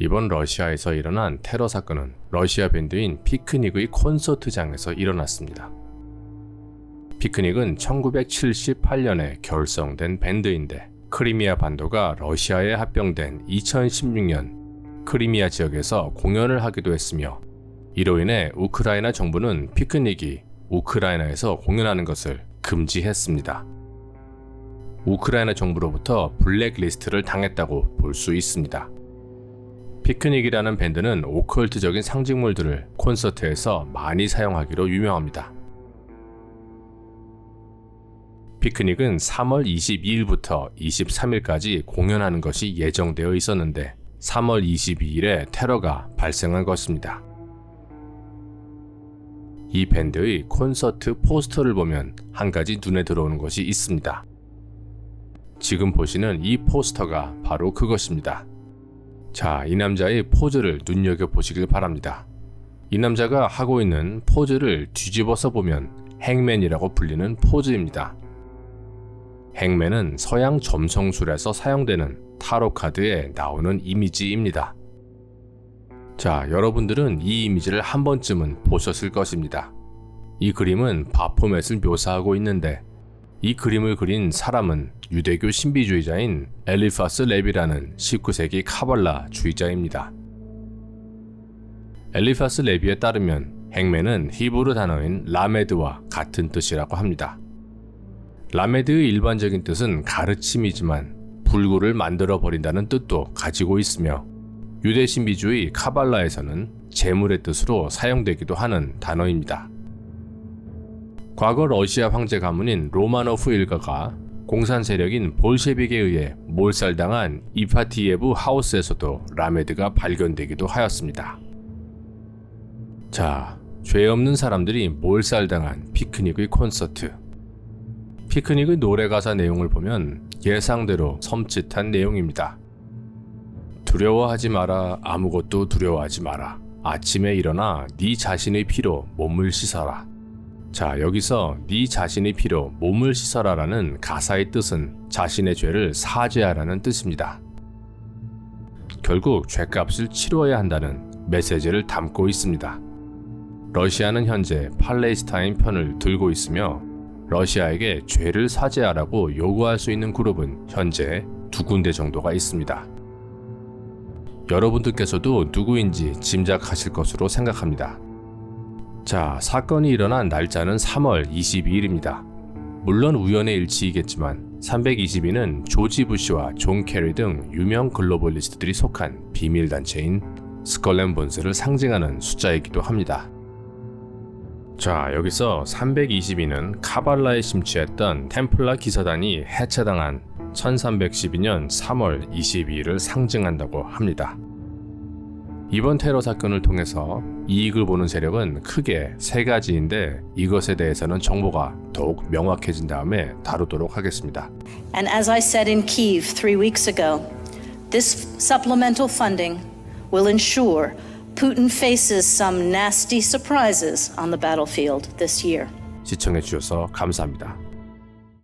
이번 러시아에서 일어난 테러 사건은 러시아 밴드인 피크닉의 콘서트장에서 일어났습니다. 피크닉은 1978년에 결성된 밴드인데 크리미아 반도가 러시아에 합병된 2016년 크리미아 지역에서 공연을 하기도 했으며 이로 인해 우크라이나 정부는 피크닉이 우크라이나에서 공연하는 것을 금지했습니다. 우크라이나 정부로부터 블랙리스트를 당했다고 볼 수 있습니다. 피크닉이라는 밴드는 오컬트적인 상징물들을 콘서트에서 많이 사용하기로 유명합니다. 피크닉은 3월 22일부터 23일까지 공연하는 것이 예정되어 있었는데 3월 22일에 테러가 발생한 것입니다. 이 밴드의 콘서트 포스터를 보면 한 가지 눈에 들어오는 것이 있습니다. 지금 보시는 이 포스터가 바로 그것입니다. 자, 이 남자의 포즈를 눈여겨보시길 바랍니다. 이 남자가 하고 있는 포즈를 뒤집어서 보면 행맨이라고 불리는 포즈입니다. 행맨은 서양 점성술에서 사용되는 타로 카드에 나오는 이미지입니다. 자, 여러분들은 이 이미지를 한 번쯤은 보셨을 것입니다. 이 그림은 바포맷을 묘사하고 있는데 이 그림을 그린 사람은 유대교 신비주의자인 엘리파스 레비라는 19세기 카발라 주의자입니다. 엘리파스 레비에 따르면 행맨은 히브르 단어인 라메드와 같은 뜻이라고 합니다. 라메드의 일반적인 뜻은 가르침이지만 불구를 만들어 버린다는 뜻도 가지고 있으며 유대 신비주의 카발라에서는 재물의 뜻으로 사용되기도 하는 단어입니다. 과거 러시아 황제 가문인 로마노프 일가가 공산 세력인 볼셰빅에 의해 몰살당한 이파티예브 하우스에서도 라메드가 발견되기도 하였습니다. 자, 죄 없는 사람들이 몰살당한 피크닉의 콘서트. 피크닉의 노래 가사 내용을 보면 예상대로 섬찟한 내용입니다. 두려워하지 마라. 아무것도 두려워하지 마라. 아침에 일어나 네 자신의 피로 몸을 씻어라. 자, 여기서 네 자신의 피로 몸을 씻어라라는 가사의 뜻은 자신의 죄를 사죄하라는 뜻입니다. 결국 죄값을 치러야 한다는 메시지를 담고 있습니다. 러시아는 현재 팔레스타인 편을 들고 있으며 러시아에게 죄를 사죄하라고 요구할 수 있는 그룹은 현재 두 군데 정도가 있습니다. 여러분들께서도 누구인지 짐작하실 것으로 생각합니다. 자, 사건이 일어난 날짜는 3월 22일입니다. 물론 우연의 일치이겠지만 322는 조지 부시와 존 캐리 등 유명 글로벌리스트들이 속한 비밀 단체인 스컬렌 본스를 상징하는 숫자이기도 합니다. 자, 여기서 322는 카발라에 심취했던 템플라 기사단이 해체당한 1312년 3월 22일을 상징한다고 합니다. 이번 테러 사건을 통해서 이익을 보는 세력은 크게 세 가지인데 이것에 대해서는 정보가 더욱 명확해진 다음에 다루도록 하겠습니다. And as I said in Kiev three weeks ago, this supplemental funding will ensure Putin faces some nasty surprises on the battlefield this year. 시청해 주셔서 감사합니다.